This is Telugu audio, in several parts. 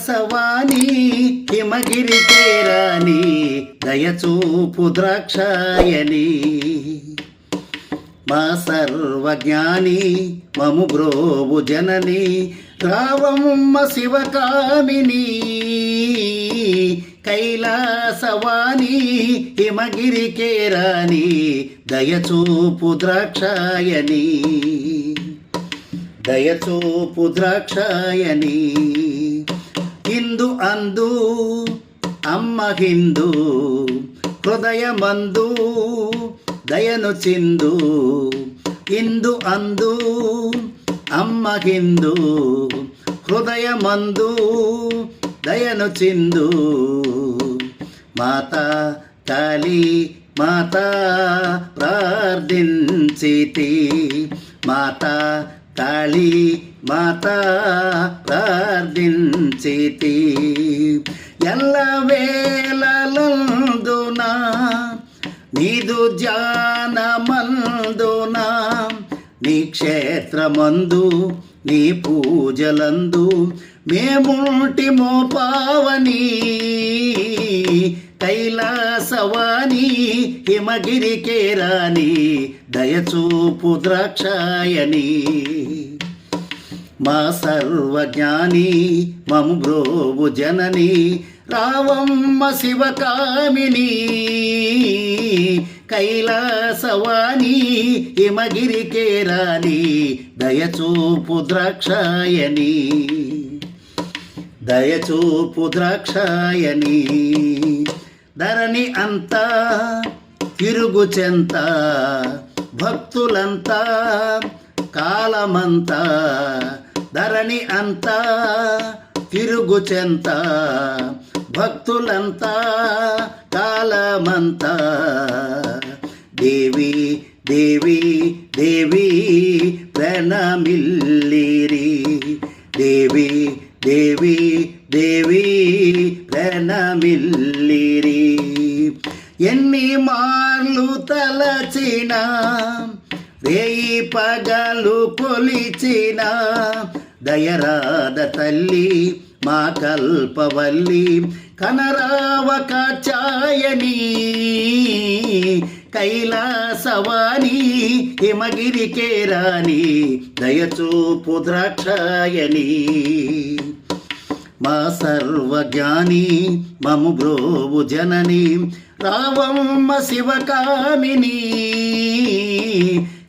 కైలాసవాణి హిమగిరి కేరాని దయచూపు ద్రాక్షాయని. మా సర్వజ్ఞాని మము బ్రోవు జనని రావమ్మ శివకామిని. కైలాసవాణి హిమగిరి కేరాని దయచూపు ద్రాక్షాయని. దయచూపు ద్రాక్షాయని. అందు అమ్మ హిందు హృదయమందు దయను చిందు ఇందు అందు అమ్మ హిందు హృదయమందు దయను చిందు మాత కాళీ మాత ప్రార్థించితి మాత కాళీ మాత ప్రార్థించితి. ఎల్ల వేళలందున నీదు జానమందున నీ క్షేత్రమందు నీ పూజలందు మేముంటిమో మోపావని కైలాసవాణి హిమగిరి కేరాని దయచూపు ద్రాక్షాయని. మా సర్వజ్ఞాని మము బ్రోవు జనని రావమ్మ శివకామిని. కైలాసవాణి హిమగిరి కేరాని దయచూపు ద్రాక్షాయని. దయచూపు ద్రాక్షాయని. ధరణి అంతా తిరుగు చెంత భక్తులంతా కాలమంతా. ధరణి అంతా తిరుగు చెంత భక్తులంతా కాలమంతా. దేవి దేవి దేవి ప్రణమిల్లిరి. దేవి దేవి దేవి ప్రణమిల్లిరి. ఎన్ని మార్లు తలచిన రేయి పగలు కొలిచిన దయరాద తల్లి మా కల్పవల్లి కనరావక ఛాయని కైలాసవాణి హిమగిరి కేరాని దయచూపు ద్రాక్షాయని. మా సర్వజ్ఞాని మము బ్రోవు జనని రావమ్మ శివకామిని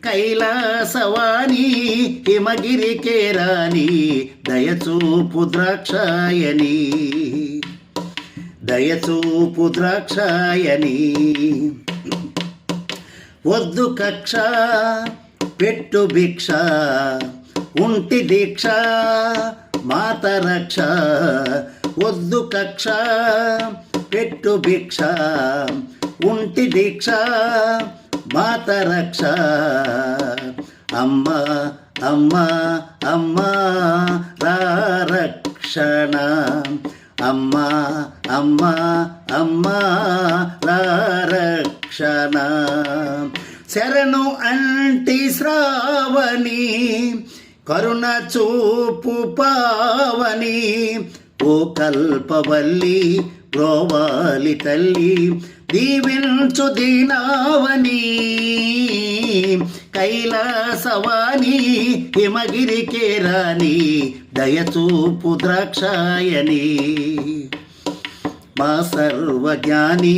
కైలాసవాణి హిమగిరి కేరాని దయచూపు ద్రాక్షాయని దయచూపు ద్రాక్షాయని. వద్దు కక్ష పెట్టు భిక్ష ఉంటి దీక్ష మాత రక్ష వద్దు కక్ష పెట్టు భిక్ష ఉంటి దీక్ష మాత రక్ష అమ్మ అమ్మ అమ్మ రక్షణ. అమ్మ అమ్మ అమ్మ రక్షణ. శరణు అంటి శ్రావణి కరుణ చూపు పావని ఓ కల్పవల్లి ప్రోవాలి తల్లి దీవించు దీనావని కైలాసవాణి హిమగిరికే రాణి దయచూపు ద్రాక్షాయని. మా సర్వజ్ఞాని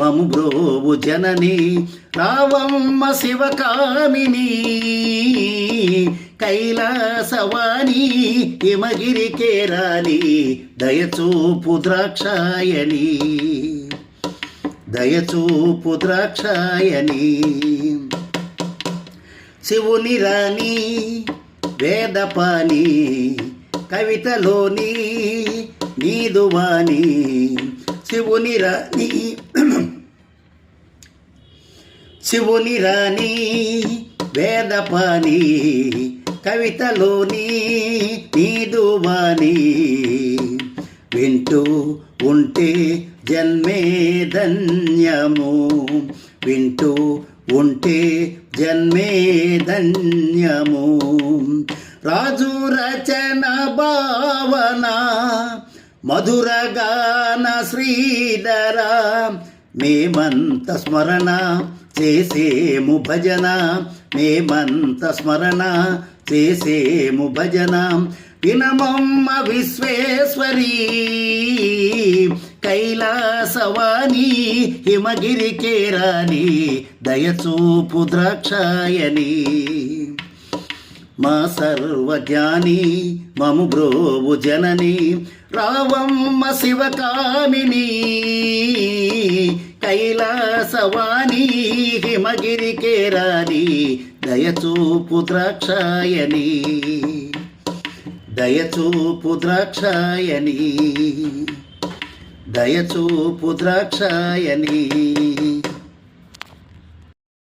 మము బ్రోవు జనని రావమ్మ శివకామిని కైలాసవాణి హిమగిరి కేరాని దయచూపు ద్రాక్షాయని దయచూపు ద్రాక్షాయని శివుని రాణి వేదపాని కవితలోని నీదువాణి శివుని రాణి శివుని రాణి వేదపాని కవితలోని నీదువాణి వింటూ ఉంటే జన్మే ధన్యము. వింటూ ఉంటే జన్మే ధన్యము. రాజు రచన భావన మధురగాన శ్రీధరా మేమంత స్మరణ చేసేము భజన మేమంత స్మరణ చేసేము భజన. వినమమ్మ విశ్వేశ్వరీ కైలాసవాణి హిమగిరి కేరాని దయచూపు ద్రాక్షాయని. మా సర్వజ్ఞాని మము బ్రోవు జనని రావమ్మ శివకామిని కైలాసవాణి హిమగిరి కేరాని దయచూపు ద్రాక్షాయని దయచూపు ద్రాక్షాయని దయచూపు ద్రాక్షాయని